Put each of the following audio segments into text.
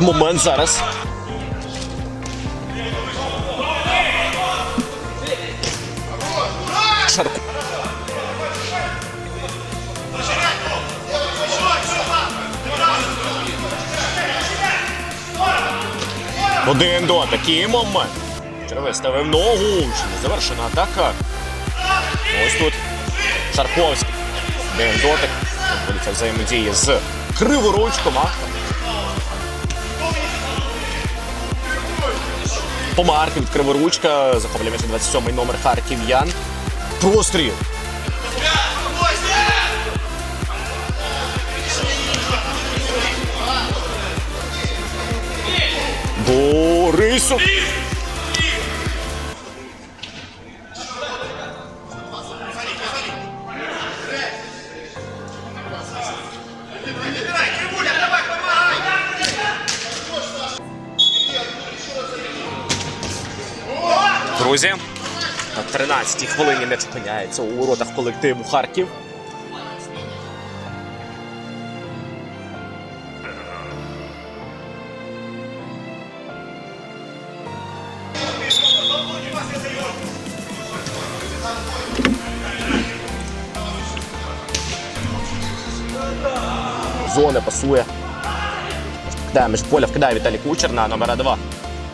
момент зараз. Шарко. Один до такий момент. Червей ставив ногу. Завершена атака? Ось тут Шарковський. Один дотик. Взаємодії з Криворучком. Помарки від Криворучка. Захоплює м'яч 27-й номер Харків'ян. Простріл. Борисов. Друзі, на 13-й хвилині не опиняється у воротах колективу Харків. Зони пасує. Вкидає між поля, вкидає Віталій Кучер на номера 2.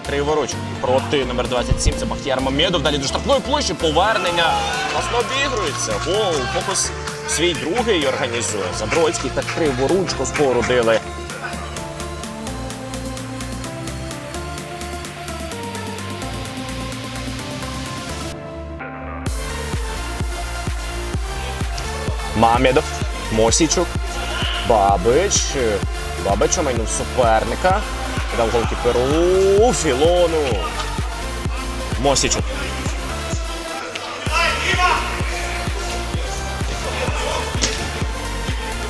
Криворуч проти номер 27. Це Бахтияр Мамедов. Далі до штрафної площі повернення. Власно обігрується. Гол. Фокус свій другий організує. Забродський та Криворучко спорудили. Мамедов, Мосічук, Бабич. Бабич омайнув суперника. Дав голкіперу Філону. Мосічук.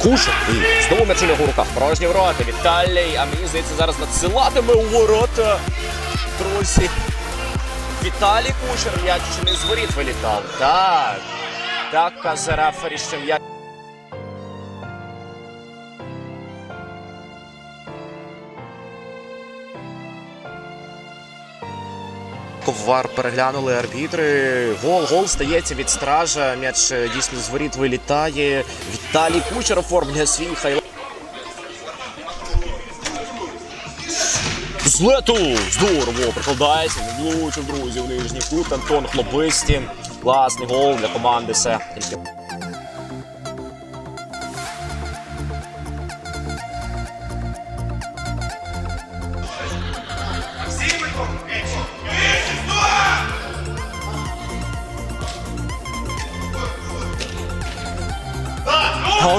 Кушик. І знову м'яч у нього руках. Порожні ворота. Віталій. А мені здається, зараз надсилатиме у ворота. Друзі. Віталій Кучер м'яч не з воріт вилітав. Так. Так, каже рефері, що Ковар переглянули арбітри. Гол, гол стається від стража. М'яч е, дійсно з воріт вилітає. Віталій Кучер оформлює свій хайлайт. З лету здорово прикладається. Влучив, друзі, в нижній кут. Антон Хлобистін. Класний гол для команди. Все.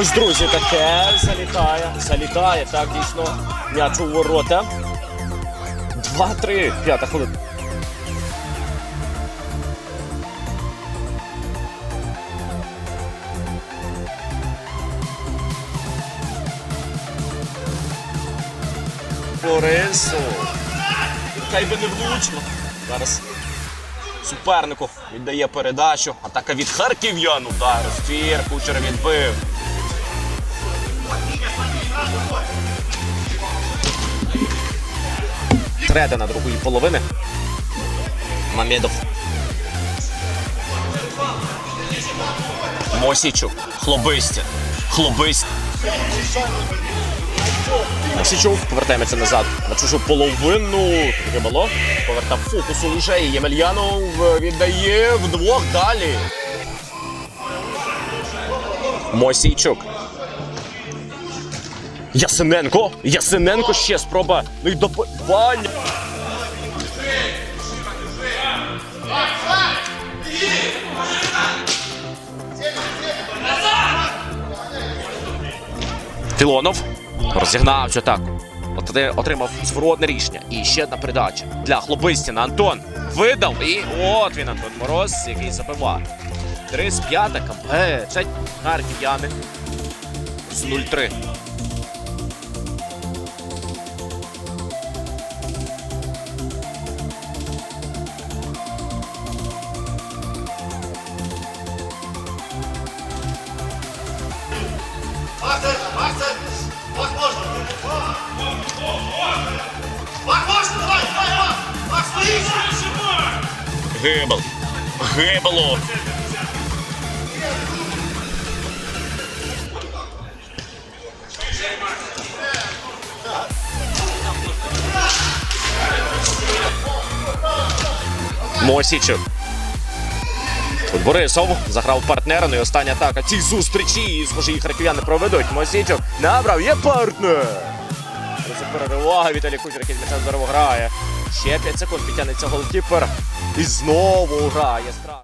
Ось, друзі, таке залітає. Залітає. Так, дійсно. М'яч у ворота. 2-3. П'ята хвилина. Борису. Хай би не влучно. Зараз супернику віддає передачу. Атака від харків'ян. Удар. Ствір. Кучер відбив. Середина другої половини. Мамедов. Мосічук. Хлобистя. Хлобисть. Мосічук. Повертаємося назад на чужу половину. Рибало. Повертав фокус уже. І Ємельянов віддає вдвох далі. Мосійчук. Ясиненко! Ясиненко ще спроба. Ну й добивання. Філонов розігнався так. Отримав зворотне рішення. І ще одна передача для Хлопистіна. Антон видав. І от він Антон Мороз, який забиває. 35-та кампечать харків'яни з 0-3. Гибел. Гибелу. Мосічук. Борисов заграв партнера, ну і остання атака. Ці зустрічі, і, схоже, їх харків'яни проведуть. Мосічук набрав, є партнер. Це переривага, Віталій Кучер, який з здорово грає. Ще 5 секунд підтягнеться голкіпер. І знову грає страх.